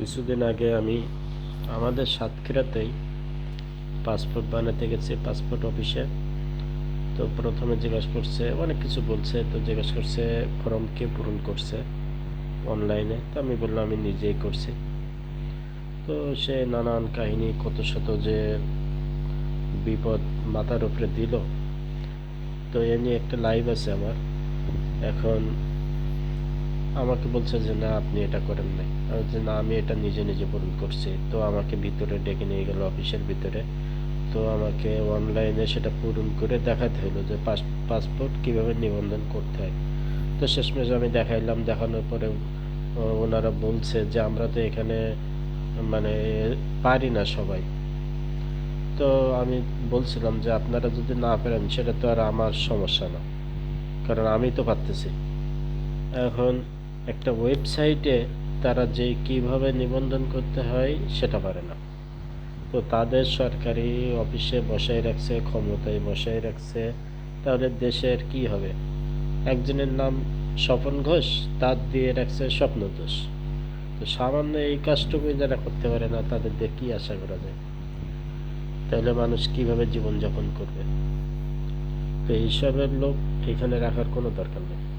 কিছুদিন আগে আমি আমাদের সাতক্ষীরাতেই পাসপোর্ট বানাতে গেছি, পাসপোর্ট অফিসে। তো প্রথমে জিজ্ঞাসা করছে, অনেক কিছু বলছে, তো জিজ্ঞাসা করছে, ফর্ম কে পূরণ করছে অনলাইনে? তো আমি বললাম, আমি নিজেই করছি। তো সে নানান কাহিনী, কত শত যে বিপদ মাথার উপরে দিল। তো এ নিয়ে একটা লাইভ আছে আমার। এখন আমাকে বলছে যে না আপনি এটা করেন নাই। আমি বলছি, না আমি এটা নিজে নিজে পূরণ করছি। তো আমাকে ভিতরে ডেকে নিয়ে গেল অফিসের ভিতরে। তো আমাকে অনলাইনে সেটা পূরণ করে দেখাতে হলো যে পাসপোর্ট কীভাবে নিবন্ধন করতে হয়। তো শেষমেশ আমি দেখাইলাম দেখানোর পরে ওনারা বলছে যে আমরা তো এখানে মানে পারি না সবাই। তো আমি বলছিলাম যে আপনারা যদি না পারেন সেটা তো আর আমার সমস্যা না। কারণ আমি তো পারতেছি। এখন একটা ওয়েবসাইটে তারা যে কীভাবে নিবন্ধন করতে হয় সেটা পারে না। তো তাদের সরকারি অফিসে বসায় রাখছে, ক্ষমতায় বসায় রাখছে, তাহলে দেশের কি হবে? একজনের নাম স্বপন ঘোষ, তার দিয়ে রাখছে স্বপ্ন স্বপ্নদোষ তো সামান্য এই কাজটুকুই যারা করতে পারে না, তাদের দিয়ে কি আশা করা যায়? তাহলে মানুষ কীভাবে জীবনযাপন করবে? তো এইসবের লোক এখানে রাখার কোনো দরকার নেই।